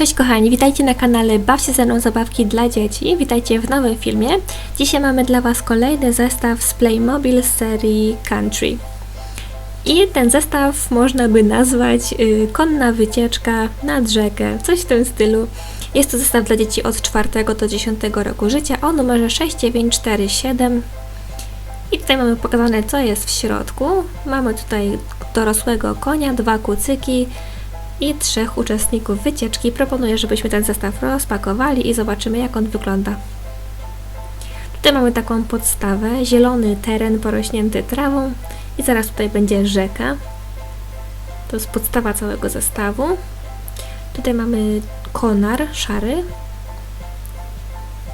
Cześć kochani, witajcie na kanale Baw się ze mną zabawki dla dzieci. Witajcie w nowym filmie. Dzisiaj mamy dla Was kolejny zestaw z Playmobil serii Country. I ten zestaw można by nazwać y, konna wycieczka nad rzekę, coś w tym stylu. Jest to zestaw dla dzieci od 4 do 10 roku życia o numerze 6947. I tutaj mamy pokazane co jest w środku. Mamy tutaj dorosłego konia, dwa kucyki, i trzech uczestników wycieczki. Proponuję, żebyśmy ten zestaw rozpakowali i zobaczymy, jak on wygląda. Tutaj mamy taką podstawę, zielony teren porośnięty trawą i zaraz tutaj będzie rzeka. To jest podstawa całego zestawu. Tutaj mamy konar szary,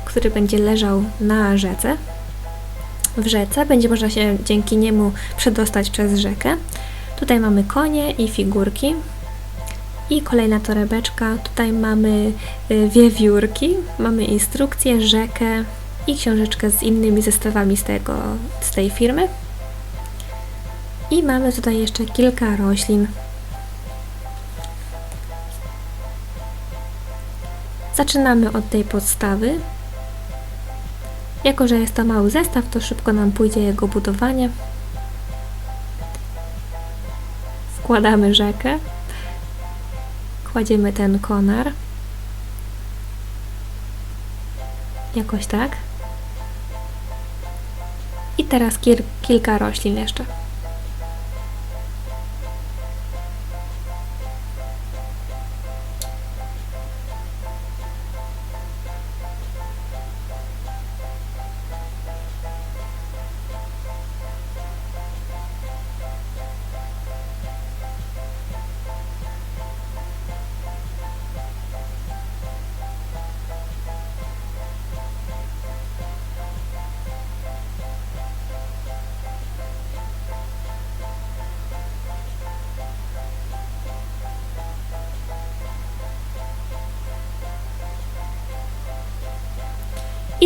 który będzie leżał na rzece. W rzece będzie można się dzięki niemu przedostać przez rzekę. Tutaj mamy konie i figurki. I kolejna torebeczka. Tutaj mamy y, wiewiórki, mamy instrukcję, rzekę i książeczkę z innymi zestawami z, tego, z tej firmy. I mamy tutaj jeszcze kilka roślin. Zaczynamy od tej podstawy. Jako, że jest to mały zestaw, to szybko nam pójdzie jego budowanie. Wkładamy rzekę kładziemy ten konar. Jakoś tak. I teraz kil kilka roślin jeszcze.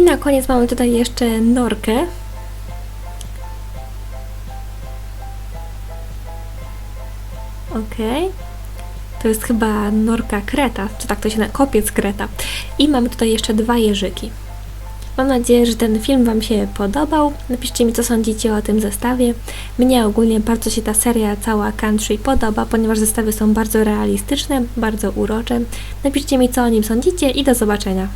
I na koniec mamy tutaj jeszcze norkę. Ok. To jest chyba norka kreta, czy tak to się na kopiec kreta. I mamy tutaj jeszcze dwa jeżyki. Mam nadzieję, że ten film Wam się podobał. Napiszcie mi, co sądzicie o tym zestawie. Mnie ogólnie bardzo się ta seria cała country podoba, ponieważ zestawy są bardzo realistyczne, bardzo urocze. Napiszcie mi, co o nim sądzicie i do zobaczenia.